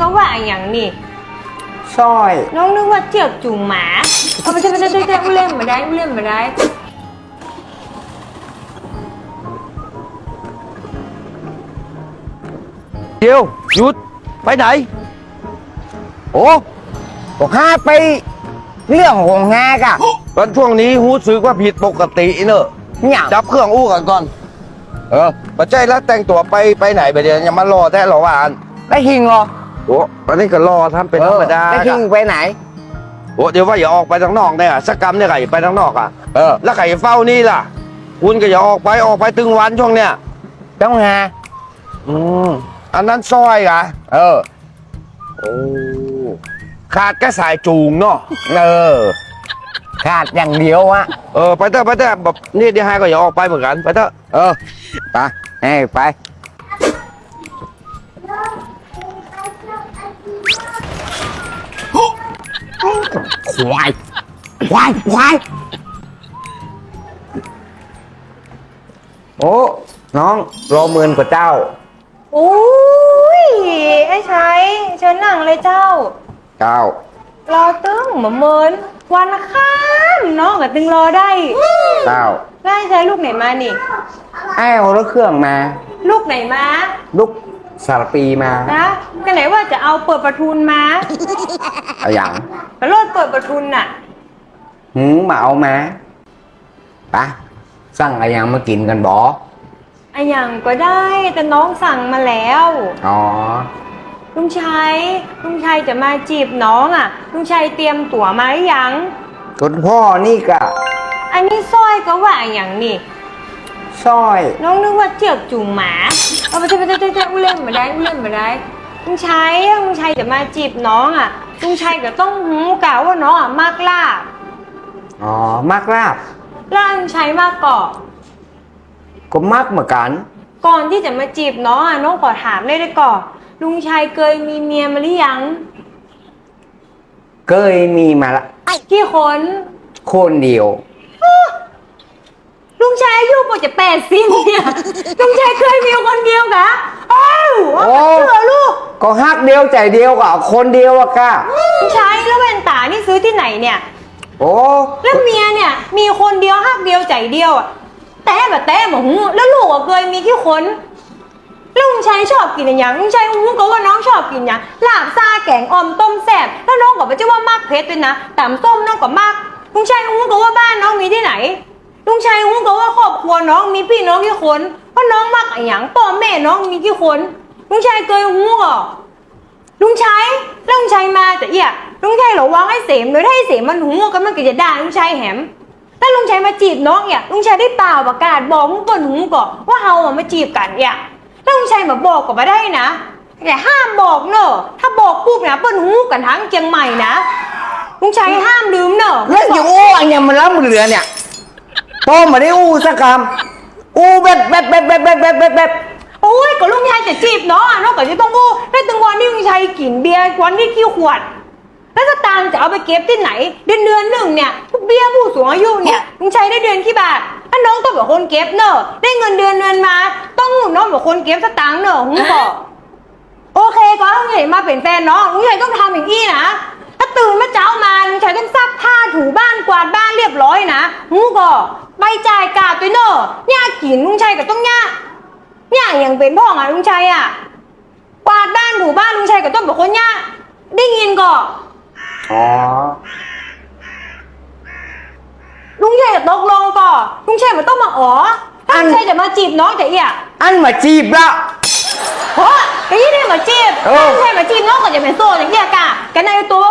ก็ว่าอย่างนี่สร้อยน้องนึกว่าเจียบจุ่มหมาเอาไปใช่ไปใช่ใช่ใช่เล่มมาได้เล่มมาได้เดียวหยุดไปไหน โอ้ก็ห้าไป เรื่องของงากะตอนช่วงนี้รู้สึกว่าผิดปกติเนอะเนี่ยจับเครื่องอู้กันก่อน เออปัจจัยแล้วแต่งตัวไปไปไหนไปเดี๋ยวอย่ามารอแท้หรอว่าอันได้หิงเหรอ โอ้วันนี้ก็รอทำเป็นธรรมดาได้หิงไปไหนโอ้เดี๋ยวว่าอย่าออกไปทางนอกเนี่ยสักกรรมเนี่ยไก่ไปทางนอกอะเออแล้วไก่เฝ้านี่ล่ะ คุณก็อย่าออกไปออกไปตึงวันช่วงเนี้ยต้องหาอืมอันนั้นซอยกะเออโอ้ขาดแค่สายจูงเนาะเออขาดอย่างเดียวอะเออไปเถอะไปเถอะแบบนี่เดี๋ยวให้ก็อย่าออกไปเหมือนกันไปเถอะเออไปให้ไป ควายควายควายโอ้ น้องรอเมินกว่าเจ้าโอ้ยไอ้ชัยเชิญนั่งเลยเจ้า เจ้า รอตึ้งเหมือนเมินวันข้ามน้องกับตึงรอได้เจ้าแล้วไอ้ชัยลูกไหนมานี่ ไอ้เอารถเครื่องมา ลูกไหนมา ลูก สารปีมานะก็ไหนว่าจะเอาเปิดประทุนมาเอาอย่างแล้วรถเปิดประทุนน่ะหืมมาเอามาไปะสั่งอะไรยังมากินกันบอไอะอย่างก็ได้แต่น้องสั่งมาแล้ว อ๋อลุงชัยลุงชัยจะมาจีบน้องอะลุงชัยเตรียมตั๋วมาหรือยังคุณพ่อนี่กะอันนี้สร้อยก็ว่าอย่างนี่ สร้อยน้องนึกว่าเจียบจุ่มหมาเอาไปใช่ไปใช่ใช่ใช่เล่มมาได้เล่มมาได้ลุงชัยลุงชัยจะมาจีบน้องอะลุงชัยก็ต้องหูกะว่าน้องอะมากลาบอ๋อมักลาบล่าลุงชัยมากก่อนก็มักเหมือนกัน ก่อนที่จะมาจีบน้องอะน้องขอถามได้ได้ก่อนลุงชัยเคยมีเมียมาหรือยังเคยมีมาละกี่คนคนเดียว ลุงชัยอายุปจะแปดสิบเนี่ยลุงชัยเคยมีคนเดียวกะอ้าวเอาโอ้เหรอลูกก็ฮักเดียวใจเดียวกับคนเดียวอะกะลุงชัยแล้วแว่นตานี่ซื้อที่ไหนเนี่ย โอ้แล้วเมียเนี่ย มีคนเดียวฮักเดียวใจเดียวอะแต่แบบแต่หมหูแล้วลูกอะเคยมีกี่คนแล้วลุงชัยชอบกินอะไรอย่างลุงชัยหูก็ว่าน้องชอบกินอย่างลาบซาแกงอ่อมต้มแซ่บแล้วน้องก็ไม่ใช่ว่ามากเพชรด้วยนะตำส้มน้องก็มากลุงชัยหูก็ว่าบ้านน้องมีที่ไหน ลุงชัยหูก็ว่าครอบครัวน้องมีพี่น้องกี่คนเพราะน้องมักอะไรอย่างพ่อแม่น้องมีกี่คน ลุงชัยเคยหูก็ลุงชัยแล้วลุงชัยมาแต่เอียลุงชัยเหรอวางให้เสมเลยถ้าให้เสมมันหูกันมันก็จะด่าลุงชัยแหมถ้าลุงชัยมาจีบน้องเนี่ยลุงชัยได้เปล่าประกาศบอกมึงเปิดหูก่อนว่าเฮาอะมาจีบกันเนี่ยถ้าลุงชัยมาบอกก็มาได้นะ แต่ห้ามบอกเนอะถ้าบอกปุ๊บนะเปิ้นหูกันทั้งเชียงใหม่นะลุงชัยห้ามลืมเนอะแล้วองอยู่อู้อันเนี่ยมันล้ำเหลือเนี่ย พ่อมาได้อู้สักคำอู้แบบแบบแบบแบบแบบแบบแบบแบบโอ้ยก็ลุงชัยจะจีบเน้องอะน้องก็จะต้องอู้ได้ถึงวันที่ลุงชัยกินเบียร์วันที่ขี้ขวด แล้วสตางค์จะเอาไปเก็บที่ไหน เดือนเดือนหนึ่งเนี่ยพวกเบี้ยผู้สูงอายุเนี่ยลุงชัยได้เดือนกี่บาทถ้าน้องต้องเป็นคนเก็บเนอะได้เงินเดือนเดือนมา ต้องน้องเป็นคนเก็บสตางค์เนอะหูบอกโอเคก็ลุงชัยมาเป็นแฟนน้องลุงชัยต้องทำอย่างนี้นะถ้าตื่นมาเช้ามาลุงชัยต้องซักผ้าถูบ้านกวาดบ้านเรียบร้อยนะหูก็ ใบจ่ายกาดด้วยเนอะย่ากินลุงชัยก็ต้องย่าย่าอย่างเป็นพ่ออะลุงชัยอะกวาดบ้านถูบ้านลุงชัยก็ต้องเป็นคนย่าได้ยินก่อนอ๋อลุงชัยก็ตกลงก่อนลุงชัยมันต้องมาอ๋อถ้าลุงชัยจะมาจีบน้องแต่เอียอันมาจีบละเพราะไอ้ยี่ได้มาจีบเออถ้าลุงชัยมาจีบน้องก็จะเป็นโสดอย่างเงี้ยกะกันในตัว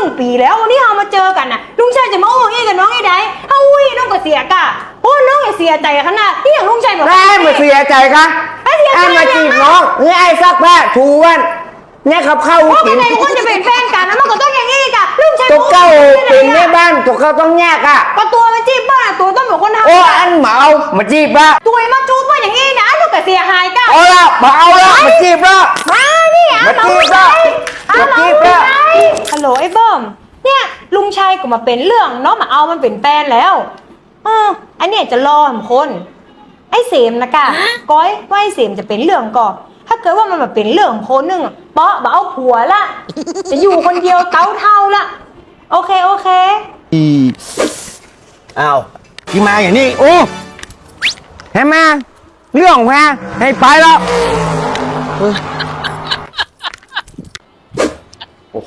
กันมาเป็นหนึ่งปีแล้ววันนี้เรามาเจอกันน่ะลุงชัยจะมาอู้อี้กับน้องไอ้ใดเขาอู้อี้น้องก็เสียกะโอ้น้องอย่าเสียใจขนาดที่อย่างลุงชัยบอกแล้วไอ้มาเสียใจคะไอ้เสียใจไอ้มาจีบน้องนี่ไอ้ซักผ้าถูวันเนี่ยขับเข้าว่ากิกันนในคนจะเป็นแฟนกันนะมันก็ต้องอย่างนี้กะลุงชัยตัวเก้าอู้อี้เป็นที่ไหแม่อะบ้านตัวเก้าต้องแยกอะก็ตัวมาจีบบ้านอะตัวต้องเป็นคนทำโอ้อะอันมาเอามาจีบละตัวมาจูบว่าอย่างนี้นะลูกก็เสียหายกะเอาละมาเอาละมาจีบละมานี่อะมาจีบละฮัลโหลมาจีลุบงละชัย ฮัลโหลไอ้เบิ้มเนี่ยลุงชัยก็มาเป็นเรื่องเนาะมาเอามันเป็นแฟนแล้วเอออันเนี้ยจะรอมคน ไอ้เสมนะกะก้อยว่าไอ้เสมจะเป็นเรื่องก่อนถ้าเกิดว่ามันแบบเป็นเรื่องของคนหนึ่งอะเปาะแบบเอาผัวละจะอยู่คนเดียวเต้าเท่าละโอเคโอเคอีอ้าวที่มาอย่างนี้โอ้เห็นไหมเรื่องแพ้ให้ไปแล้ว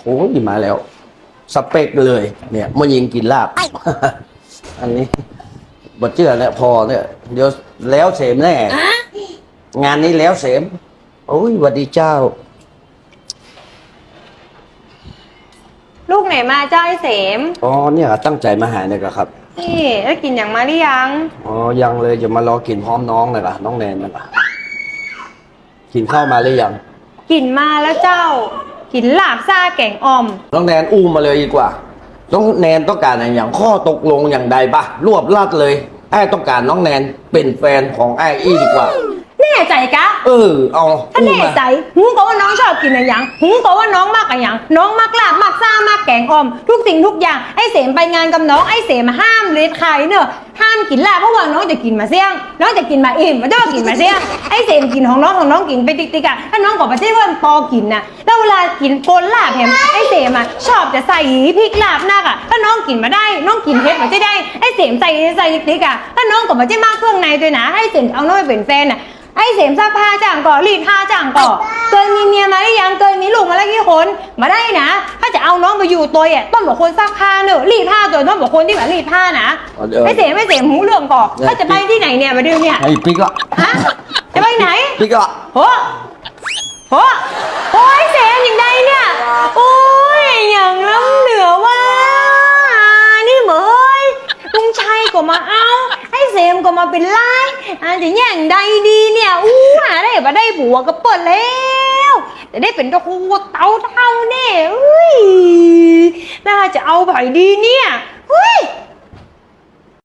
โอ้โหมาแล้ว สเปกเลย เนี่ยมันยิงกินลาบ อันนี้บดเชื่อเนี่ยพอเนี่ย เดี๋ยวแล้วเสมแน่ งานนี้แล้วเสม โอ้ยหวัดดีเจ้า ลูกไหนมาเจ้าไอ้เสม อ๋อเนี่ยตั้งใจมาหาเนี่ยก็ครับ นี่แล้วกินอย่างมาหรือยัง อ๋อยังเลยจะมารอกินพร้อมน้องเลยล่ะ น้องแนนนั่นล่ะกินข้าวมาหรือยัง กินมาแล้วเจ้า กินลาบซ่าแกงอ่อม น้องแนนอุ้มมาเลยดีกว่า น้องแนนต้องการอะไรอย่างข้อตกลงอย่างใดปะรวบลัดเลยไอ้ต้องการน้องแนนเป็นแฟนของไอ้อี้ดีกว่า แน่ใจกะ เออ เอาถ้าอุ้มแน่มาใจหูก็ว่าน้องชอบกินอะไรอย่างหูก็ว่าน้องมากอะไรอย่างน้องมักลาบมักซ่ามากแกงอ่อม ทุกสิ่งทุกอย่างไอ้เสมไปงานกับน้องไอ้เสมห้ามเล็ดใครเนอะ ห้ามกินลาบเพราะว่าน้องจะกินมาเสี่ยง น้องจะกินมาอิ่มม่ได้ากินมาเสี่ยงไอ้เสมกินของน้องของน้องกินไปติ๊กๆอะถ้าน้องก็ไม่ใช่ว่าปอกินนะแล้วเวลากินโกนลาบแถมไอ้เสมอะชอบจะใส่พริกลาบหนักอะถ้าน้องกินมาได้ น้องกินเผ็ดมาได้ไอ้เสมใส่ใส่ติ๊กๆอะถ้าน้องก็ไม่ใช่มากเครื่องในด้วยนะไอ้เสมเอาน้องไปเป็นแฟนอะไอ้เสมซักผ้าจ่างก่อรีดผ้าจ่างก่อ เคยมีเมียมาหรือยังเคยมีลูกมาแล้วกี่คน มาได้นะ ถ้าจะเอาน้องไปอยู่ตัวอะต้องบอกคนซักผ้าเนอะรีดผ้าตัวต้องบอกคนที่แบบรีดผ้านะเอาเดี๋ยวไอ้เสมไอ้เสมหูเรื่องก่อถ้าจะไปที่ไหนเนี่ยมาดูเนี่ย ไอ้ปิ๊กอะฮะ จะไปไหน ปิ๊กอะโหโหโอ้ยเสมอย่างใดเนี่ย โอ้ย อย่างล้ำเหลือว่า นี่เหมยลุงชัยก็มาเอาไอ้ เสมก็มาเป็นไล่อันจะแย่งใดดีเนี่ยอู้หาได้มาได้ผัวก็เปิดแล้วแต่ได้เป็นตะคูเต้าเท่าเนี่ยอุ้ยน่าจะเอาไผ่ดีเนี่ยอุ้ย